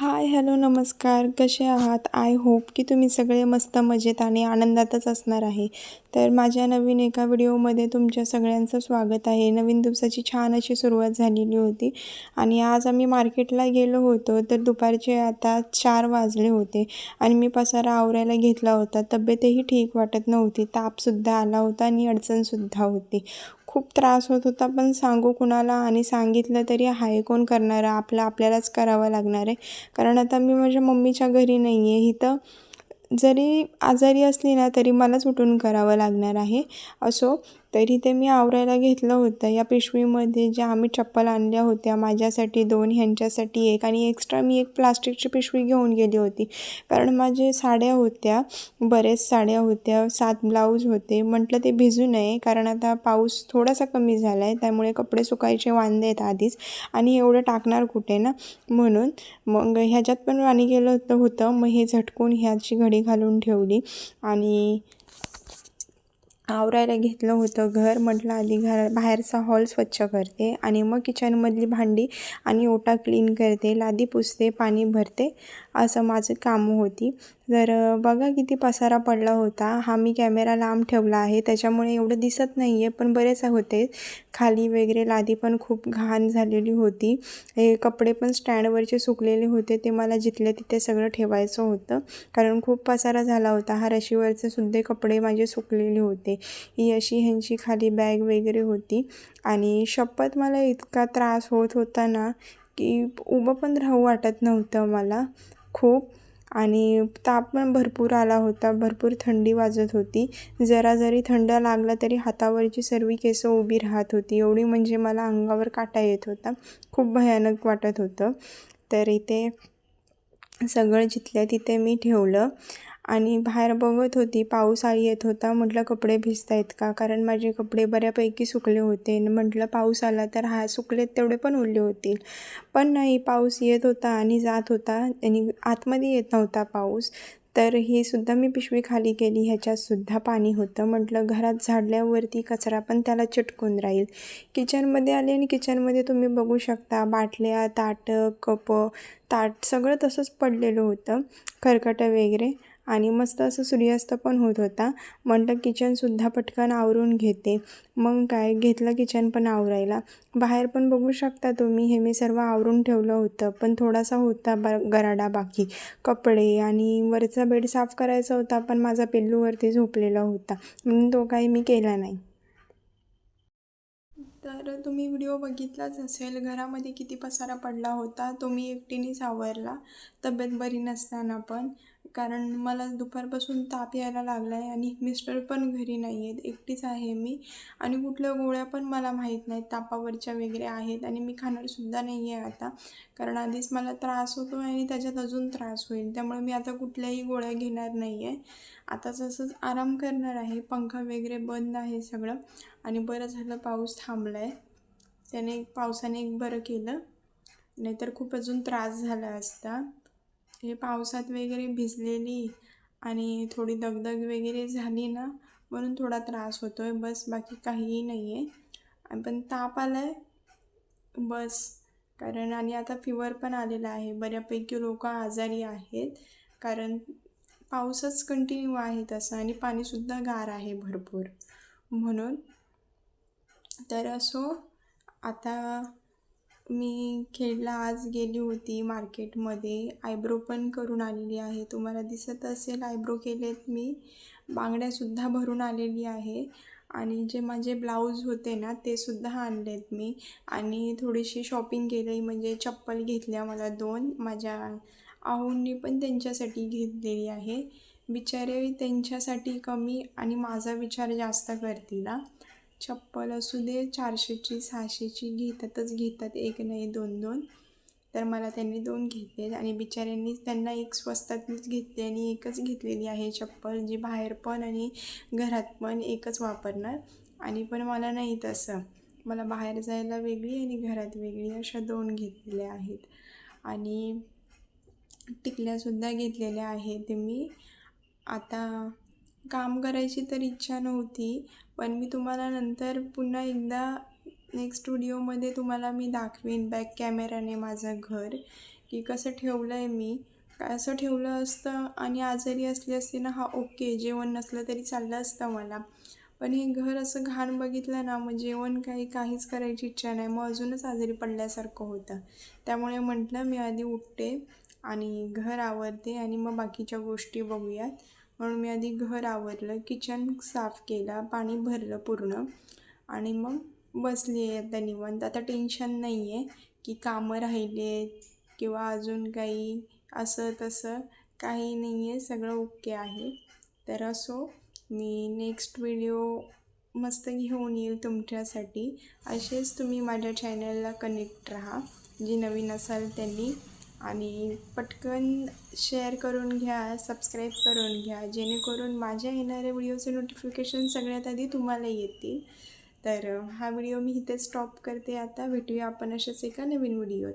Hi hello नमस्कार. कसे आहात? आय होप की तुम्ही सगळे मस्त मजेत आणि आनंदातच असणार आहे. तर माझ्या नवीन एका व्हिडिओमध्ये तुमच्या सगळ्यांचं स्वागत आहे. नवीन दिवसाची छान अशी सुरुवात झालेली होती आणि आज आम्ही मार्केटला गेलो होतो तर दुपारचे आता चार वाजले होते आणि मी पसारा आवरायला घेतला होता. तब्येतही ठीक वाटत नव्हती. तापसुद्धा आला होता आणि अडचणसुद्धा होती. खूप त्रास होत होता पण सांगू कुणाला आणि सांगितलं तरी हाय कोण करणार? आपलं आपल्यालाच करावं लागणार आहे. कारण आता मी माझ्या मम्मीच्या घरी नाही आहे इथं जरी आजारी असली ना तरी मलाच उठून करावं लागणार आहे. असो तरी ते मी आवरायला घेतलं होतं. या पिशवीमध्ये ज्या आम्ही चप्पल आणल्या होत्या माझ्यासाठी दोन ह्यांच्यासाठी एक आणि एक्स्ट्रा मी एक प्लास्टिकची पिशवी घेऊन गेली होती. कारण माझे साड्या होत्या बरेच साड्या होत्या सात ब्लाऊज होते. म्हटलं ते भिजू नये कारण आता पाऊस थोडासा कमी झाला आहे त्यामुळे कपडे सुकायचे वांदे आहेत आधीच आणि एवढं टाकणार कुठे ना? म्हणून मग ह्याच्यात पण पाणी गेलं होतं होतं मग हे झटकून ह्याची घडी घालून ठेवली आणि आवरायला घेतलं होतं. घर म्हटलं आधी घर बाहेरचा हॉल स्वच्छ करते आणि मग किचनमधली भांडी आणि ओटा क्लीन करते लादी पुसते पाणी भरते असं माझं कामं होती. तर बघा किती पसारा पडला होता. हा मी कॅमेरा लांब ठेवला आहे. त्याच्यामुळे एवढं दिसत नाही आहे पण बरेच होते. खाली वगैरे लादी पण खूप घाण झालेली होती. हे कपडे पण स्टँडवरचे सुकलेले होते. ते मला जिथले तिथे सगळं ठेवायचं होतं. कारण खूप पसारा झाला होता. हा रशीवरचे सुद्धा कपडे माझे सुकलेले होते. ही अशी ह्यांची खाली बॅग वगैरे होती. आणि शपथ मला इतका त्रास होत होता ना की उभं पण राहू वाटत नव्हतं मला. खूप आणि ताप पण भरपूर आला होता भरपूर थंडी वाजत होती. जरा जरी थंड लागला तरी हातावरची सर्व केसं उभी राहत होती. एवढी म्हणजे मला अंगावर काटा येत होता. खूप भयानक वाटत होतं. तर इथे सगळं जिथल्या तिथे मी ठेवलं. आणि बाहेर बघत होती पाऊस आई येत होता म्हटलं कपडे भिजत आहेत का? कारण माझे कपडे बऱ्यापैकी सुकले होते. म्हटलं पाऊस आला तर हा सुकलेत तेवढे पण उरले होतील. पण नाही पाऊस येत होता आणि जात होता आणि आतमध्ये येत नव्हता पाऊस. तर ही सुद्धा मी पिशवी खाली केली ह्याच्यातसुद्धा पाणी होतं. म्हटलं घरात झाडल्यावरती कचरा पण त्याला चिटकून राहील. किचनमध्ये आले आणि किचनमध्ये तुम्ही बघू शकता बाटल्या ताटं कपं ताट सगळं तसंच पडलेलं होतं खरकटं वगैरे. आणि मस्त असं सूर्यास्त पण होत होता. म्हटलं किचनसुद्धा पटकन आवरून घेते. मग काय घेतलं किचन पण आवरायला. बाहेर पण बघू शकता तुम्ही हे मी सर्व आवरून ठेवलं होतं. पण थोडासा होता ब गराडा बाकी. कपडे आणि वरचा बेड साफ करायचा होता पण माझा पिल्लूवरती झोपलेला होता. म्हणून तो काही मी केला नाही. तर तुम्ही व्हिडिओ बघितलाच असेल घरामध्ये किती पसारा पडला होता. तो मी एकटीनेच आवरला. तब्येत बरी नसताना पण. कारण मला दुपारपासून ताप यायला लागला आहे आणि मिस्टर पण घरी नाही आहेत एकटीच आहे मी. आणि कुठल्या गोळ्या पण मला माहीत नाहीत. तापावरच्या वगैरे आहेत आणि मी खाणारसुद्धा नाही आहे आता. कारण आधीच मला त्रास होतो आणि त्याच्यात अजून त्रास होईल. त्यामुळे मी आता कुठल्याही गोळ्या घेणार नाही आहे आता तसंच आराम करणार आहे. पंखा वगैरे बंद आहे सगळं. आणि बरं झालं पाऊस थांबला आहे त्याने पावसाने एक बरं केलं. नाहीतर खूप अजून त्रास झाला असता. हे पावसात वगैरे भिजलेली आणि थोडी दगदग वगैरे झाली ना म्हणून थोडा त्रास होतो आहे बस बाकी काहीही नाही आहे पण ताप आला आहे बस. कारण आणि आता फिवर पण आलेला आहे. बऱ्यापैकी लोक आजारी आहेत. कारण पाऊसच कंटिन्यू आहे तसं आणि पाणीसुद्धा गार आहे भरपूर. म्हणून तर असो आता मी खेडला आज गेली होती मार्केटमध्ये. आयब्रो पण करून आलेली आहे. तुम्हाला दिसत असेल आयब्रो केलेत मी. बांगड्यासुद्धा भरून आलेली आहे. आणि जे माझे ब्लाऊज होते ना ते सुद्धा आणलेत मी. आणि थोडीशी शॉपिंग केली म्हणजे चप्पल घेतल्या मला दोन. माझ्या आऊंनी पण त्यांच्यासाठी घेतलेली आहे. बिचारे त्यांच्यासाठी कमी आणि माझा विचार जास्त करतील चप्पल असू दे चारशेची सहाशेची घेतातच घेतात. एक नाही दोन दोन. तर मला त्यांनी दोन घेतले आणि बिचाऱ्यांनी त्यांना एक स्वस्तातलीच घेतली आणि एकच घेतलेली आहे चप्पल जी बाहेर पण आणि घरात पण एकच वापरणार. आणि पण मला नाही तसं. मला बाहेर जायला वेगळी आणि घरात वेगळी अशा दोन घेतलेल्या आहेत. आणि टिकल्यासुद्धा घेतलेल्या आहेत. मी आता काम करायची तर इच्छा नव्हती पण मी तुम्हाला नंतर पुन्हा एकदा नेक्स्ट स्टुडिओमध्ये तुम्हाला मी दाखवेन बॅक कॅमेराने माझं घर की कसं ठेवलं आहे मी. काय असं ठेवलं असतं आणि आजारी असली असते ना हा ओके जेवण नसलं तरी चाललं असतं मला. पण हे घर असं घाण बघितलं ना मग जेवण काही काहीच करायची इच्छा नाही. मग अजूनच आजारी पडल्यासारखं होतं. त्यामुळे म्हटलं मी आधी उठते आणि घर आवरते आणि मग बाकीच्या गोष्टी बघूयात. म्हणून मी आधी घर आवरलं किचन साफ केला पाणी भरलं पूर्ण. आणि मग बसली आहे आता निवांत. आता टेन्शन नाही आहे की कामं राहिली आहेत किंवा अजून काही असं तसं काही नाही आहे सगळं ओके आहे. तर असो मी नेक्स्ट व्हिडिओ मस्त घेऊन येईल तुमच्यासाठी. असेच तुम्ही माझ्या चॅनलला कनेक्ट राहा. जी नवीन असाल त्यांनी आणि पटकन शेअर करून घ्या सबस्क्राईब करून घ्या. जेणेकरून माझ्या येणाऱ्या व्हिडिओचे नोटिफिकेशन सगळ्यात आधी तुम्हाला येतील. तर हा व्हिडिओ मी इथे स्टॉप करते. आता भेटूया आपण अशाच एका नवीन व्हिडिओत